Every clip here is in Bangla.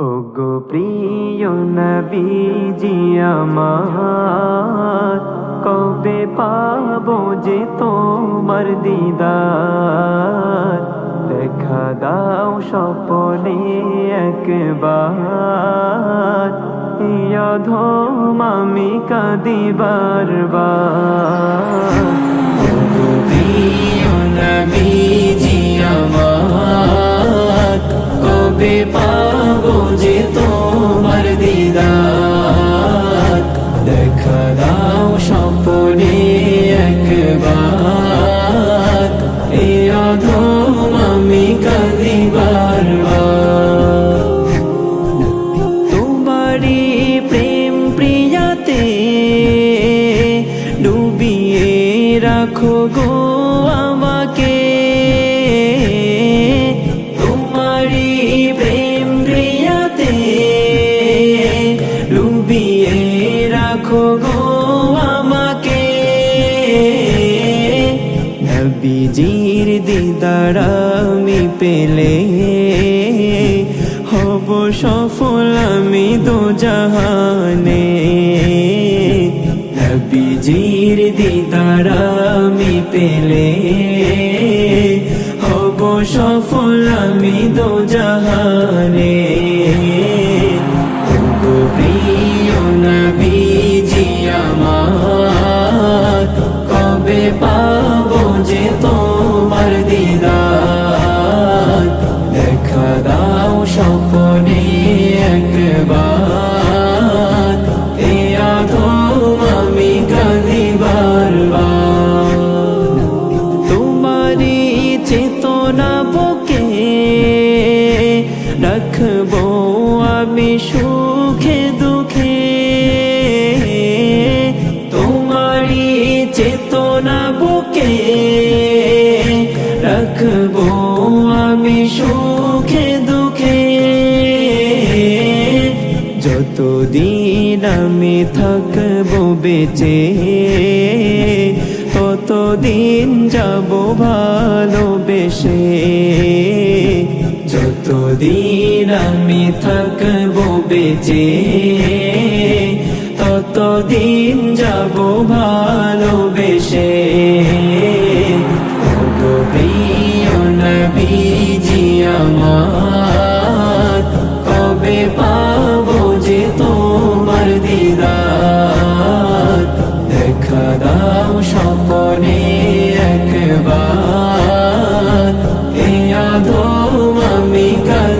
ওগো প্রিয় নবীজি আমার, কবে পাবো যে তোমার দিদার? দেখা দাও স্বপনে একবার ইয়ধম আমি কাঁদি বারবার অধম আমি কাঁদি বারবার। তোমারি প্রেম প্রিয়াতে ডুবিয়ে রাখো গো আমাকে। তোমারি প্রেম প্রিয়াতে ডুবিয়ে রাখো গো দিদার আমি পেলে হব সফল আমি দো জাহানে। নবীজির দিদার আমি পেলে হব সফল আমি দো জাহানে। আমি সুখে দুঃখে তোমারি চেতনা বুকে রাখব আমি সুখে দুঃখে। যতদিন আমি থাকব বেঁচে, ততদিন যাব ভালোবেসে। আমি থাকব বেঁচে, ততদিন যাব ভালোবেসে। নবীজি আমার, কবে পাবো যে তোমার দিদার? দেখা দাও স্বপনে একবার, এ আমি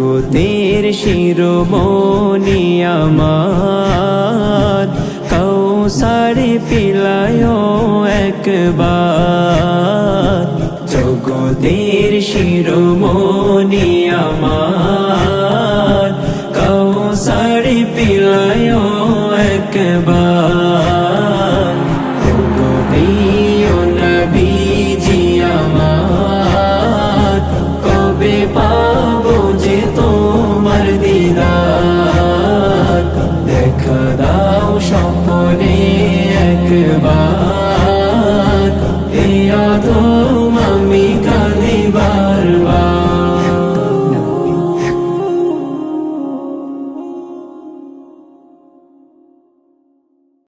জগতের শিরোমণি আমার। কৌসারে পিলায় একবার। জগতের শিরোমণি আমার। কৌসারে পিলায় একবার।